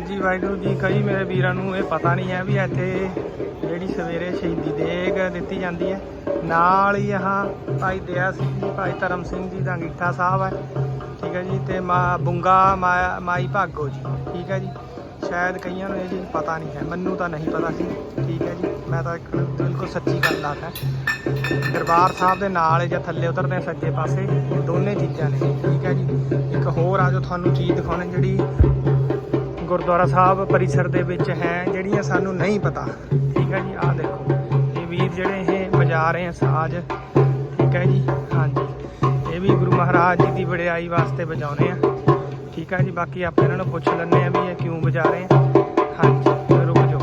ਜੀ ਵਾਹਿਗੁਰੂ ਜੀ, ਕਈ ਮੇਰੇ ਵੀਰਾਂ ਨੂੰ ਇਹ ਪਤਾ ਨਹੀਂ ਹੈ ਵੀ ਇੱਥੇ ਜਿਹੜੀ ਸਵੇਰੇ ਸ਼ਹੀਦੀ ਦੇਗ ਦਿੱਤੀ ਜਾਂਦੀ ਹੈ। ਨਾਲ ਹੀ ਆਹ ਭਾਈ ਦਇਆ ਸਿੰਘ ਜੀ, ਭਾਈ ਧਰਮ ਸਿੰਘ ਜੀ ਦਾ ਅੰਗੀਠਾ ਸਾਹਿਬ ਹੈ। ਠੀਕ ਹੈ ਜੀ, ਤੇ ਮਾ ਬੁੰਗਾ ਮਾ- ਮਾਈ ਭਾਗੋ ਜੀ। ਠੀਕ ਹੈ ਜੀ, ਸ਼ਾਇਦ ਕਈਆਂ ਨੂੰ ਇਹ ਚੀਜ਼ ਪਤਾ ਨਹੀਂ ਹੈ, ਮੈਨੂੰ ਤਾਂ ਨਹੀਂ ਪਤਾ ਸੀ। ਠੀਕ ਹੈ ਜੀ, ਮੈਂ ਤਾਂ ਇੱਕ ਬਿਲਕੁਲ ਸੱਚੀ ਗੱਲ ਆਖਾਂ। ਦਰਬਾਰ ਸਾਹਿਬ ਦੇ ਨਾਲ ਜਾਂ ਥੱਲੇ ਉਤਰਦੇ ਆ ਸੱਜੇ ਪਾਸੇ ਦੋਨੇ ਚੀਜ਼ਾਂ ਨੇ। ਠੀਕ ਹੈ ਜੀ, ਇੱਕ ਹੋਰ ਆ ਜੋ ਤੁਹਾਨੂੰ ਚੀਜ਼ ਦਿਖਾਉਣੀ, ਜਿਹੜੀ ਗੁਰਦੁਆਰਾ ਸਾਹਿਬ ਪਰਿਸਰ ਦੇ ਵਿੱਚ ਹੈ ਜਿਹੜੀਆਂ ਸਾਨੂੰ ਨਹੀਂ ਪਤਾ ਠੀਕ ਹੈ ਜੀ ਆਹ ਦੇਖੋ ਇਹ ਵੀਰ ਜਿਹੜੇ ਇਹ ਵਜਾ ਰਹੇ ਆ ਸਾਜ਼ ਠੀਕ ਹੈ ਜੀ ਹਾਂਜੀ ਇਹ ਵੀ ਗੁਰੂ ਮਹਾਰਾਜ ਜੀ ਦੀ ਵਡਿਆਈ ਵਾਸਤੇ ਵਜਾਉਂਦੇ ਆ ਠੀਕ ਹੈ ਜੀ ਬਾਕੀ ਆਪਾਂ ਇਹਨਾਂ ਨੂੰ ਪੁੱਛ ਲੈਂਦੇ ਆ ਵੀ ਇਹ ਕਿਉਂ ਵਜਾ ਰਹੇ ਆ ਹਾਂਜੀ ਰੁਕ ਜਾਓ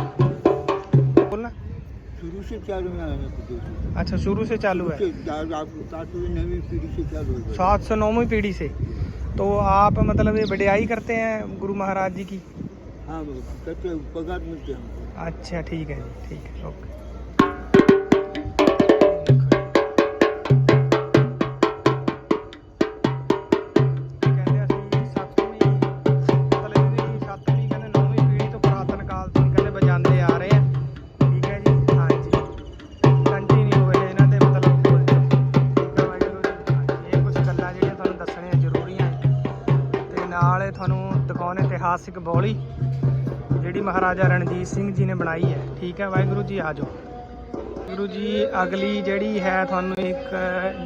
ਬੋਲਣਾ शुरू से चालू में आने को देखो अच्छा शुरू से चालू है ताकि नवी पीढ़ी से चालू हो गया। सात सौ नौवीं पीढ़ी से तो आप मतलब ये वडियाई करते हैं गुरु महाराज जी की हाँ वो कहते हैं, पगार मिलते हैं हमको अच्छा ठीक है जी ठीक है ओके ਇਤਿਹਾਸਿਕ ਬੌਲੀ ਜਿਹੜੀ ਮਹਾਰਾਜਾ ਰਣਜੀਤ ਸਿੰਘ ਜੀ ਨੇ ਬਣਾਈ ਹੈ। ਠੀਕ ਹੈ, ਵਾਹਿਗੁਰੂ ਜੀ ਆ ਜਾਓ। ਵਾਹਿਗੁਰੂ ਜੀ, ਅਗਲੀ ਜਿਹੜੀ ਹੈ ਤੁਹਾਨੂੰ ਇੱਕ,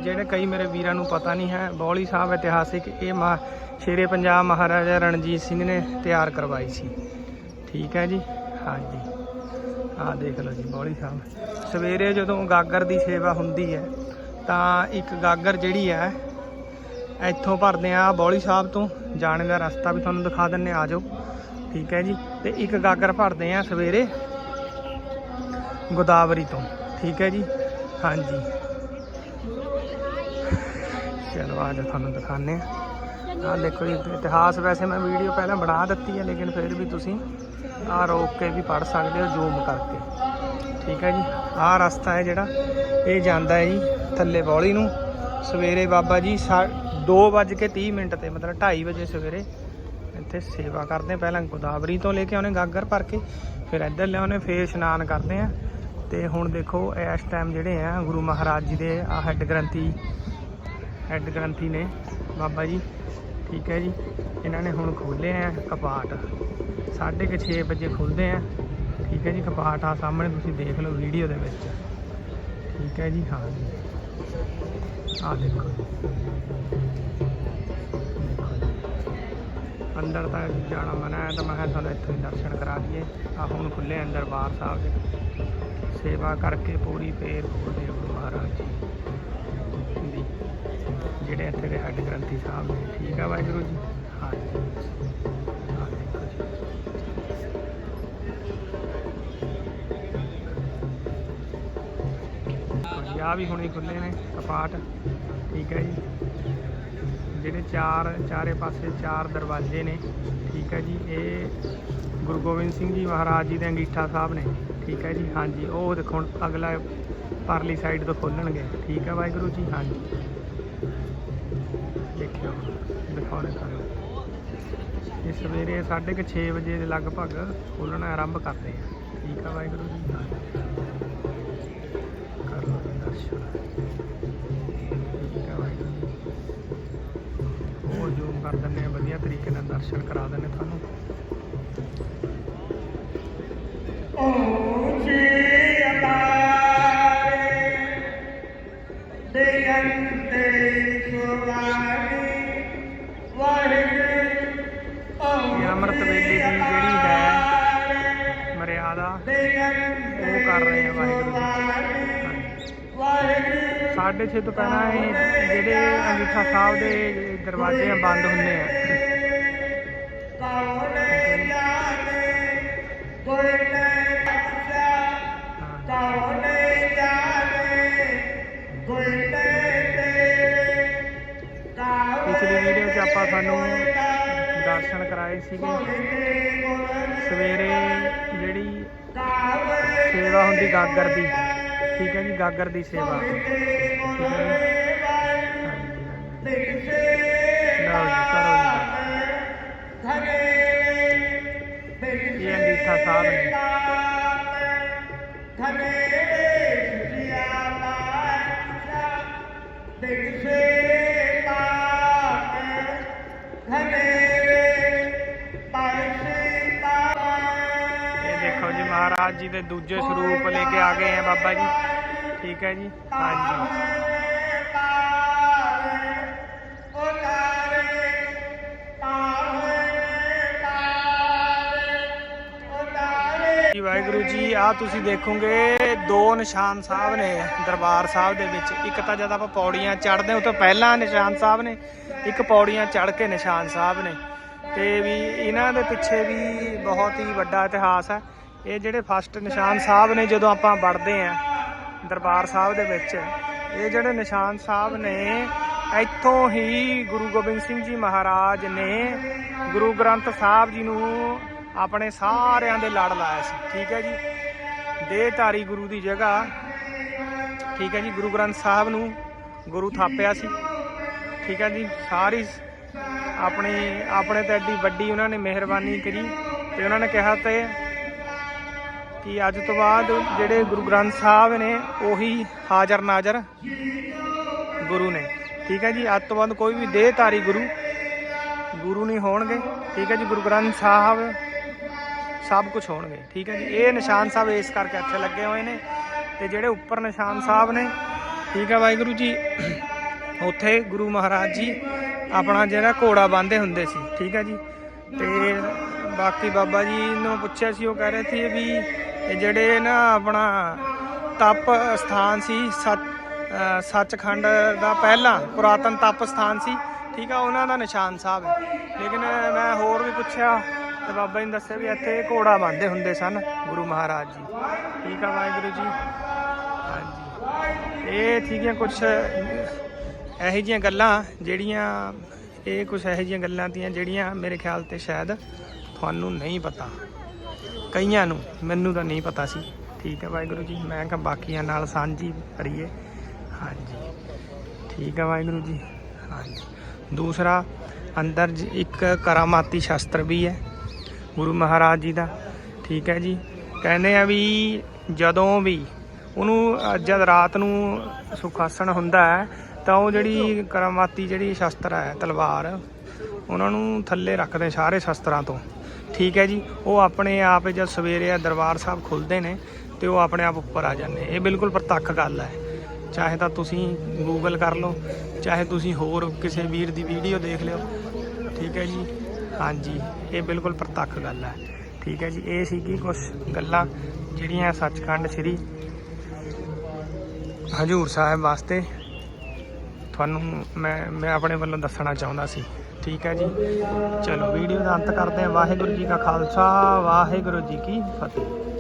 ਜਿਹੜੇ ਕਈ ਮੇਰੇ ਵੀਰਾਂ ਨੂੰ ਪਤਾ ਨਹੀਂ ਹੈ, ਬੌਲੀ ਸਾਹਿਬ ਇਤਿਹਾਸਿਕ ਇਹ ਮਾ ਸ਼ੇਰੇ ਪੰਜਾਬ ਮਹਾਰਾਜਾ ਰਣਜੀਤ ਸਿੰਘ ਨੇ ਤਿਆਰ ਕਰਵਾਈ ਸੀ। ਠੀਕ ਹੈ ਜੀ? ਹਾਂਜੀ। ਆਹ ਦੇਖ ਲਓ ਜੀ ਬੌਲੀ ਸਾਹਿਬ। ਸਵੇਰੇ ਜਦੋਂ ਗਾਗਰ ਦੀ ਸੇਵਾ ਹੁੰਦੀ ਹੈ, ਤਾਂ ਇੱਕ ਗਾਗਰ ਜਿਹੜੀ ਹੈ ਇੱਥੋਂ ਭਰਦੇ ਆ ਬੌਲੀ ਸਾਹਿਬ ਤੋਂ। ਜਾਣ ਦਾ ਰਸਤਾ ਵੀ ਤੁਹਾਨੂੰ ਦਿਖਾ ਦਿੰਨੇ ਆ ਜਾਓ। ਠੀਕ ਹੈ ਜੀ। ਤੇ ਇੱਕ ਗਾਗਰ ਭਰਦੇ ਆ ਸਵੇਰੇ, ਗੋਦਾਵਰੀ ਤੋਂ। ਠੀਕ ਹੈ ਜੀ। ਹਾਂਜੀ। ਚਲੋ, ਆ ਜਾ ਤੁਹਾਨੂੰ ਦਿਖਾਣੇ ਆ। ਦੇਖੋ ਜੀ, ਇਤਿਹਾਸ ਵੈਸੇ ਮੈਂ ਵੀਡੀਓ ਪਹਿਲਾਂ ਬਣਾ ਦਿੱਤੀ ਹੈ, ਲੇਕਿਨ ਫਿਰ ਵੀ ਤੁਸੀਂ ਆ ਰੋਕ ਕੇ ਵੀ ਪੜ ਸਕਦੇ ਹੋ, ਜ਼ੂਮ ਕਰਕੇ। ਠੀਕ ਹੈ ਜੀ। ਆਹ ਰਸਤਾ ਹੈ ਜਿਹੜਾ, ਇਹ ਜਾਂਦਾ ਹੈ ਜੀ, ਥੱਲੇ ਬੌਲੀ ਨੂੰ। ਸਵੇਰੇ ਬਾਬਾ ਜੀ 2:30 ਮਿੰਟ ਤੇ, ਮਤਲਬ 2:30 ਵਜੇ ਸਵੇਰੇ ਇੱਥੇ ਸੇਵਾ ਕਰਦੇ ਪਹਿਲਾਂ ਗੋਦਾਵਰੀ ਤੋਂ ਲੈ ਕੇ ਆਉਣੇ, ਗਾਗਰ ਭਰ ਕੇ, ਫਿਰ ਇੱਧਰ ਲਿਆਉਣੇ, ਫੇਰ ਇਸ਼ਨਾਨ ਕਰਦੇ ਆ। ਤੇ ਹੁਣ ਦੇਖੋ, ਇਸ ਟਾਈਮ ਜਿਹੜੇ ਆ, ਗੁਰੂ ਮਹਾਰਾਜ ਜੀ ਦੇ ਆ ਹੈੱਡ ਗ੍ਰੰਥੀ ਹੈੱਡ ਗ੍ਰੰਥੀ ਨੇ, ਬਾਬਾ ਜੀ, ਠੀਕ ਹੈ ਜੀ। ਇਹਨਾਂ ਨੇ ਹੁਣ ਖੋਲੇ ਆ ਕਪਾਟ। 6:30 ਵਜੇ ਖੁੱਲਦੇ ਆ। ਠੀਕ ਹੈ ਜੀ, ਕਪਾਟ ਆ ਸਾਹਮਣੇ ਤੁਸੀਂ ਦੇਖ ਲਓ ਵੀਡੀਓ ਦੇ ਵਿੱਚ। ਠੀਕ ਹੈ ਜੀ, ਹਾਂ ਜੀ। ਆ ਦੇਖੋ। ਅੰਦਰ ਤਾਂ ਜਾਣਾ ਮਨਾ ਹੈ ਤਾਂ ਮੈਂ ਕਿਹਾ ਤੁਹਾਨੂੰ ਇੱਥੋਂ ਹੀ ਦਰਸ਼ਨ ਕਰਾ ਦਈਏ ਆ ਹੁਣ ਖੁੱਲੇ ਅੰਦਰ ਬਾਹਰ ਸਾਹਿਬ ਦੇ। ਸੇਵਾ ਕਰਕੇ ਪੂਰੀ ਫੇਰ ਬੋਲਦੇ ਗੁਰੂ ਮਹਾਰਾਜ ਜੀ ਦੀ। ਜਿਹੜੇ ਇੱਥੇ ਦੇ ਹੈੱਡ ਗ੍ਰੰਥੀ ਸਾਹਿਬ ਨੇ, ਠੀਕ ਆ ਵਾਹਿਗੁਰੂ ਜੀ? ਹਾਂਜੀ ਆਹ ਦੇਖੋ ਆ ਵੀ ਹੁਣੇ ਖੁੱਲੇ ਨੇ ਕਪਾਟ ਠੀਕ ਹੈ ਜੀ। ਜਿਹੜੇ ਚਾਰ, ਚਾਰੇ ਪਾਸੇ ਚਾਰ ਦਰਵਾਜ਼ੇ ਨੇ, ਠੀਕ ਹੈ ਜੀ, ਇਹ ਗੁਰੂ ਗੋਬਿੰਦ ਸਿੰਘ ਜੀ ਮਹਾਰਾਜ ਜੀ ਦੇ ਅੰਗੀਠਾ ਸਾਹਿਬ ਨੇ, ਠੀਕ ਹੈ ਜੀ, ਹਾਂਜੀ, ਉਹ ਦੇਖੋ ਹੁਣ ਅਗਲਾ ਪਰਲੀ ਸਾਈਡ ਤੋਂ ਖੋਲਣਗੇ, ਠੀਕ ਹੈ ਵਾਹਿਗੁਰੂ ਜੀ, ਹਾਂਜੀ। ਦੇਖਿਓ, ਦਿਖਾਉਣੇ ਤੁਹਾਨੂੰ। ਇਹ ਸਵੇਰੇ 6:30 ਵਜੇ ਦੇ ਲਗਭਗ ਖੋਲਣਾ ਆਰੰਭ ਕਰਦੇ ਆ, ਠੀਕ ਹੈ ਵਾਹਿਗੁਰੂ ਜੀ ਕਰ ਲਓ ਦਰਸ਼ਨ। ਜ਼ੂਮ ਕਰ ਦਿੰਦੇ ਆ ਵਧੀਆ ਤਰੀਕੇ ਨਾਲ ਦਰਸ਼ਨ ਕਰਾ ਦਿੰਦੇ ਤੁਹਾਨੂੰ। ਅੰਮ੍ਰਿਤ ਵੇਲੇ ਦੀ ਜਿਹੜੀ ਹੈ ਮਰਿਆਦਾ ਉਹ ਕਰ ਰਹੇ ਆ ਵਾਹਿਗੁਰੂ ਜੀ। ਹਾਂਜੀ। ਸਾਢੇ ਛੇ ਤੋਂ ਪਹਿਲਾਂ ਇਹ ਜਿਹੜੇ ਅੰਗੀਠਾ ਸਾਹਿਬ ਦੇ ਦਰਵਾਜ਼ੇ ਆ ਬੰਦ ਹੁੰਦੇ ਆ। ਪਿਛਲੀ ਵੀਡੀਓ 'ਚ ਆਪਾਂ ਤੁਹਾਨੂੰ ਦਰਸ਼ਨ ਕਰਾਏ ਸੀਗੇ। ਸਵੇਰੇ ਜਿਹੜੀ ਸੇਵਾ ਹੁੰਦੀ ਗਾਗਰ ਦੀ। ਠੀਕ ਹੈ ਜੀ ਗਾਗਰ ਦੀ ਸੇਵਾ। ਇਹ ਅੰਗੀਠਾ ਸਾਹਿਬ ਨੇ। ਮਹਾਰਾਜ ਜੀ ਦੇ ਦੂਜੇ ਸਰੂਪ ਲੈ ਕੇ ਆ ਗਏ ਆ ਬਾਬਾ ਜੀ। ਠੀਕ ਹੈ ਜੀ? ਹਾਂਜੀ। ਜੀ, ਵਾਹਿਗੁਰੂ ਜੀ ਆ ਤੁਸੀਂ ਦੇਖੋਗੇ, ਦੋ ਨਿਸ਼ਾਨ ਸਾਹਿਬ ਨੇ ਦਰਬਾਰ ਸਾਹਿਬ ਦੇ ਵਿੱਚ। ਇੱਕ ਤਾਂ ਜਦ ਆਪਾਂ ਪੌੜੀਆਂ ਚੜ੍ਹਦੇ ਉਹ ਤੋਂ ਪਹਿਲਾਂ ਨਿਸ਼ਾਨ ਸਾਹਿਬ ਨੇ, ਇੱਕ ਪੌੜੀਆਂ ਚੜ੍ਹ ਕੇ ਨਿਸ਼ਾਨ ਸਾਹਿਬ ਨੇ। ਤੇ ਵੀ ਇਹਨਾਂ ਦੇ ਪਿੱਛੇ ਵੀ ਬਹੁਤ ਹੀ ਵੱਡਾ ਇਤਿਹਾਸ ਹੈ। ਇਹ ਜਿਹੜੇ ਫਸਟ ਨਿਸ਼ਾਨ ਸਾਹਿਬ ਨੇ ਜਦੋਂ ਆਪਾਂ ਵੜਦੇ ਆ ਦਰਬਾਰ ਸਾਹਿਬ ਦੇ ਵਿੱਚ, ਇਹ ਜਿਹੜੇ ਨਿਸ਼ਾਨ ਸਾਹਿਬ ਨੇ, ਇੱਥੋਂ ਹੀ ਗੁਰੂ ਗੋਬਿੰਦ ਸਿੰਘ ਜੀ ਮਹਾਰਾਜ ਨੇ ਗੁਰੂ ਗ੍ਰੰਥ ਸਾਹਿਬ ਜੀ ਨੂੰ ਆਪਣੇ ਸਾਰਿਆਂ ਦੇ ਲੜ ਲਾਇਆ ਸੀ। ਠੀਕ ਹੈ ਜੀ? ਦੇਹਧਾਰੀ ਗੁਰੂ ਦੀ ਜਗ੍ਹਾ, ਠੀਕ ਹੈ ਜੀ? ਗੁਰੂ ਗ੍ਰੰਥ ਸਾਹਿਬ ਨੂੰ ਗੁਰੂ ਥਾਪਿਆ ਸੀ। ਠੀਕ ਹੈ ਜੀ? ਸਾਰੀ ਆਪਣੀ, ਆਪਣੇ ਤੇ ਐਡੀ ਵੱਡੀ ਉਹਨਾਂ ਨੇ ਮਿਹਰਬਾਨੀ ਕਰੀ ਤੇ ਉਹਨਾਂ ਨੇ ਕਿਹਾ ਤੇ ਕਿ ਅੱਜ ਤੋਂ ਬਾਅਦ ਜਿਹੜੇ ਗੁਰੂ ਗ੍ਰੰਥ ਸਾਹਿਬ ਨੇ ਉਹੀ ਹਾਜ਼ਰ ਨਾਜ਼ਰ ਗੁਰੂ ਨੇ। ਠੀਕ ਹੈ ਜੀ, ਅੱਜ ਤੋਂ ਬਾਅਦ ਕੋਈ ਵੀ ਦੇਹਧਾਰੀ ਗੁਰੂ ਗੁਰੂ ਨਹੀਂ ਹੋਣਗੇ। ਠੀਕ ਹੈ ਜੀ, ਗੁਰੂ ਗ੍ਰੰਥ ਸਾਹਿਬ ਸਭ ਕੁਝ ਹੋਣਗੇ। ਠੀਕ ਹੈ ਜੀ, ਇਹ ਨਿਸ਼ਾਨ ਸਾਹਿਬ ਇਸ ਕਰਕੇ ਇੱਥੇ ਲੱਗੇ ਹੋਏ ਨੇ ਤੇ ਜਿਹੜੇ ਉੱਪਰ ਨਿਸ਼ਾਨ ਸਾਹਿਬ ਨੇ, ਠੀਕ ਹੈ ਵਾਹਿਗੁਰੂ ਜੀ, ਉੱਥੇ ਗੁਰੂ ਮਹਾਰਾਜ ਜੀ ਆਪਣਾ ਜਿਹੜਾ ਘੋੜਾ ਬੰਨ੍ਹਦੇ ਹੁੰਦੇ ਸੀ। ਠੀਕ ਹੈ ਜੀ, ਤੇ ਬਾਕੀ ਬਾਬਾ ਜੀ ਨੂੰ ਪੁੱਛਿਆ ਸੀ, ਉਹ ਕਹਿ ਰਹੇ ਸੀ ਵੀ ਇਹ ਜਿਹੜੇ ਨਾ ਆਪਣਾ ਤਪ ਸਥਾਨ ਸੀ ਸੱਚਖੰਡ ਦਾ ਪਹਿਲਾ ਪੁਰਾਤਨ ਤਪ ਸਥਾਨ ਸੀ, ਠੀਕ ਆ, ਉਹਨਾਂ ਦਾ ਨਿਸ਼ਾਨ ਸਾਹਿਬ ਹੈ। ਲੇਕਿਨ ਮੈਂ ਹੋਰ ਵੀ ਪੁੱਛਿਆ ਤੇ ਬਾਬਾ ਜੀ ਨੇ ਦੱਸਿਆ ਵੀ ਇੱਥੇ ਘੋੜਾ ਬੰਨ੍ਹਦੇ ਹੁੰਦੇ ਸਨ, ਗੁਰੂ ਮਹਾਰਾਜ ਜੀ। ਠੀਕ ਆ, ਵਾਹਿਗੁਰੂ ਜੀ। ਹਾਂਜੀ। ਇਹ ਠੀਕੀਆਂ ਕੁਝ ਇਹੋ ਜਿਹੀਆਂ ਗੱਲਾਂ ਜਿਹੜੀਆਂ, ਇਹ ਕੁਝ ਇਹੋ ਜਿਹੀਆਂ ਗੱਲਾਂ ਤੀਆਂ ਜਿਹੜੀਆਂ ਮੇਰੇ ਖਿਆਲ ਤੇ ਸ਼ਾਇਦ ਤੁਹਾਨੂੰ ਨਹੀਂ ਪਤਾ। ਕਈਆਂ ਨੂੰ, ਮੈਨੂੰ ਤਾਂ ਨਹੀਂ ਪਤਾ ਸੀ। ਠੀਕ ਹੈ ਵਾਹਿਗੁਰੂ ਜੀ, ਮੈਂ ਕਿਹਾ ਬਾਕੀਆਂ ਨਾਲ ਸਾਂਝੀ ਕਰੀਏ। ਹਾਂਜੀ। ਠੀਕ ਹੈ ਵਾਹਿਗੁਰੂ ਜੀ, ਹਾਂਜੀ। ਦੂਸਰਾ, ਅੰਦਰ ਇੱਕ ਕਰਾਮਾਤੀ ਸ਼ਸਤਰ ਵੀ ਹੈ, ਗੁਰੂ ਮਹਾਰਾਜ ਜੀ ਦਾ। ਠੀਕ ਹੈ ਜੀ, ਕਹਿੰਦੇ ਆ ਵੀ ਜਦੋਂ ਵੀ ਉਹਨੂੰ, ਜਦ ਰਾਤ ਨੂੰ ਸੁਖਾਸਣ ਹੁੰਦਾ ਹੈ, ਤਾਂ ਉਹ ਜਿਹੜੀ ਕਰਾਮਾਤੀ ਜਿਹੜੀ ਸ਼ਸਤਰ ਹੈ, ਤਲਵਾਰ, ਉਹਨਾਂ ਨੂੰ ਥੱਲੇ ਰੱਖਦੇ ਸਾਰੇ ਸ਼ਸਤਰਾਂ ਤੋਂ। ਠੀਕ ਹੈ ਜੀ, ਉਹ ਆਪਣੇ ਆਪ ਜਦ ਸਵੇਰੇ ਆ ਦਰਬਾਰ ਸਾਹਿਬ ਖੁੱਲਦੇ ਨੇ ਤੇ ਉਹ ਆਪਣੇ ਆਪ ਉੱਪਰ ਆ ਜਾਂਦੇ। ਇਹ ਬਿਲਕੁਲ ਪ੍ਰਤੱਖ ਗੱਲ ਹੈ। ਚਾਹੇ ਤਾਂ ਤੁਸੀਂ ਗੂਗਲ ਕਰ ਲਓ, ਚਾਹੇ ਤੁਸੀਂ ਹੋਰ ਕਿਸੇ ਵੀਰ ਦੀ ਵੀਡੀਓ ਦੇਖ ਲਿਓ। ਠੀਕ ਹੈ ਜੀ, ਹਾਂਜੀ, ਇਹ ਬਿਲਕੁਲ ਪ੍ਰਤੱਖ ਗੱਲ ਹੈ। ਠੀਕ ਹੈ ਜੀ, ਇਹ ਸੀ ਕਿ ਕੁਝ ਗੱਲਾਂ ਜਿਹੜੀਆਂ ਸੱਚਖੰਡ ਸ੍ਰੀ ਹਜੂਰ ਸਾਹਿਬ ਵਾਸਤੇ ਤੁਹਾਨੂੰ ਮੈਂ ਮੈਂ ਆਪਣੇ ਵੱਲੋਂ ਦੱਸਣਾ ਚਾਹੁੰਦਾ ਸੀ। ਠੀਕ ਹੈ ਜੀ? ਚਲੋ, ਵੀਡੀਓ ਦਾ ਅੰਤ ਕਰਦੇ ਹਾਂ। ਵਾਹਿਗੁਰੂ ਜੀ ਕਾ ਖਾਲਸਾ, ਵਾਹਿਗੁਰੂ ਜੀ ਕੀ ਫਤਿਹ।